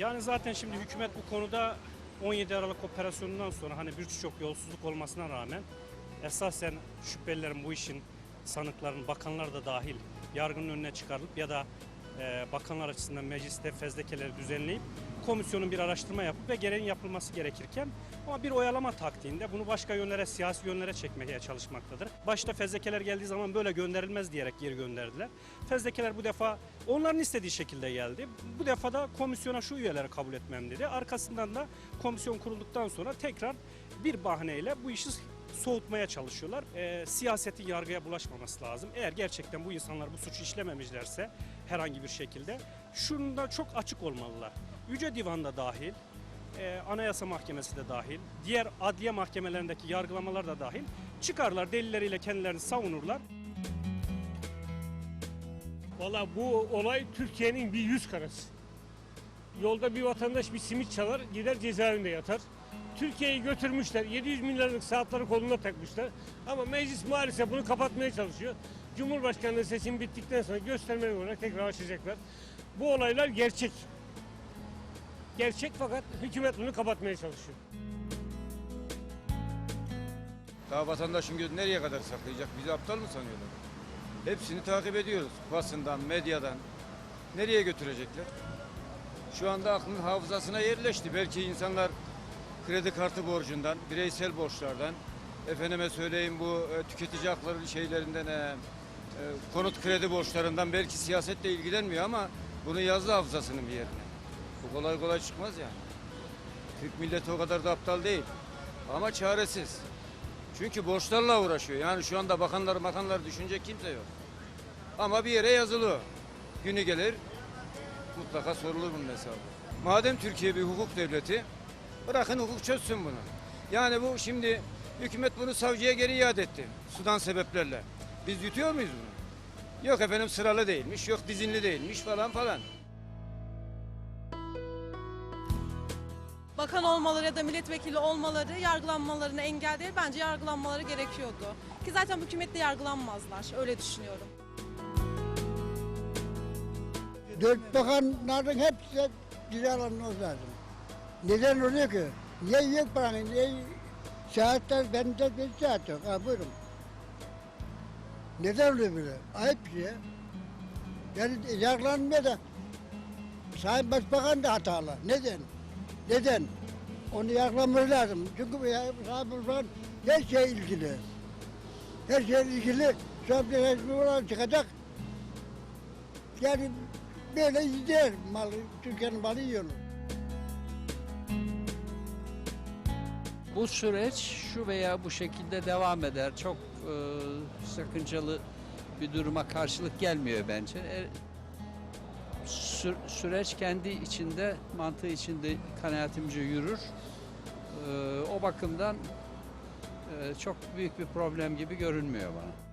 Yani zaten şimdi hükümet bu konuda 17 Aralık operasyonundan sonra hani birçok yolsuzluk olmasına rağmen esasen şüphelilerin bu işin sanıkların bakanlar da dahil yargının önüne çıkarılıp ya da e, bakanlar açısından mecliste fezlekeleri düzenleyip komisyonun bir araştırma yapıp ve gereğin yapılması gerekirken ama bir oyalama taktiğinde bunu başka yönlere, siyasi yönlere çekmeye çalışmaktadır. Başta fezlekeler geldiği zaman böyle gönderilmez diyerek geri gönderdiler. Fezlekeler bu defa onların istediği şekilde geldi. Bu defa da komisyona şu üyeleri kabul etmem dedi. Arkasından da komisyon kurulduktan sonra tekrar bir bahaneyle bu işi soğutmaya çalışıyorlar. Ee, siyasetin yargıya bulaşmaması lazım. Eğer gerçekten bu insanlar bu suçu işlememişlerse herhangi bir şekilde şunda çok açık olmalılar. Yüce Divan'da dahil, e, Anayasa Mahkemesi de dahil, diğer adliye mahkemelerindeki yargılamalar da dahil çıkarlar delilleriyle kendilerini savunurlar. Valla bu olay Türkiye'nin bir yüz karası. Yolda bir vatandaş bir simit çalar gider cezaevinde yatar. Türkiye'yi götürmüşler 700 milyarlık saatleri koluna takmışlar. Ama meclis maalesef bunu kapatmaya çalışıyor. Cumhurbaşkanlığı seçim bittikten sonra göstermelik olarak tekrar açacaklar. Bu olaylar gerçek. Gerçek fakat hükümet bunu kapatmaya çalışıyor. Daha vatandaşın gözü nereye kadar saklayacak? Bizi aptal mı sanıyorlar? Hepsini takip ediyoruz. Basından, medyadan. Nereye götürecekler? Şu anda aklın hafızasına yerleşti. Belki insanlar kredi kartı borcundan, bireysel borçlardan, efendime söyleyeyim bu e, tüketici hakları şeylerinden, e, e, konut kredi borçlarından belki siyasetle ilgilenmiyor ama bunu yazdı hafızasının bir yerine. Bu kolay kolay çıkmaz yani. Türk milleti o kadar da aptal değil. Ama çaresiz. Çünkü borçlarla uğraşıyor. Yani şu anda bakanlar bakanlar düşünecek kimse yok. Ama bir yere yazılı. Günü gelir mutlaka sorulur bunun hesabı. Madem Türkiye bir hukuk devleti bırakın hukuk çözsün bunu. Yani bu şimdi hükümet bunu savcıya geri iade etti. Sudan sebeplerle. Biz yutuyor muyuz bunu? Yok efendim sıralı değilmiş, yok dizinli değilmiş falan falan. bakan olmaları ya da milletvekili olmaları yargılanmalarını engel değil bence yargılanmaları gerekiyordu. Ki zaten hükümette yargılanmazlar öyle düşünüyorum. Dört bakanların hepsi cezalanması lazım. Neden oluyor ki? Niye yok paranın, niye saatler, bende bir saat yok. Ha buyurun. Neden oluyor böyle? Ayıp bir şey. ya. Yani yargılanmıyor da Sayın Başbakan da hatalı. Neden? Neden? Onu yargılaması lazım. Çünkü Sayın Başbakan her şey ilgili. Her şey ilgili. Bir resmi olan çıkacak. Yani böyle gider malı, Türkiye'nin malı yiyorlar. Bu süreç şu veya bu şekilde devam eder. Çok e, sakıncalı bir duruma karşılık gelmiyor bence. E, sü- süreç kendi içinde, mantığı içinde kanaatimce yürür. E, o bakımdan e, çok büyük bir problem gibi görünmüyor bana.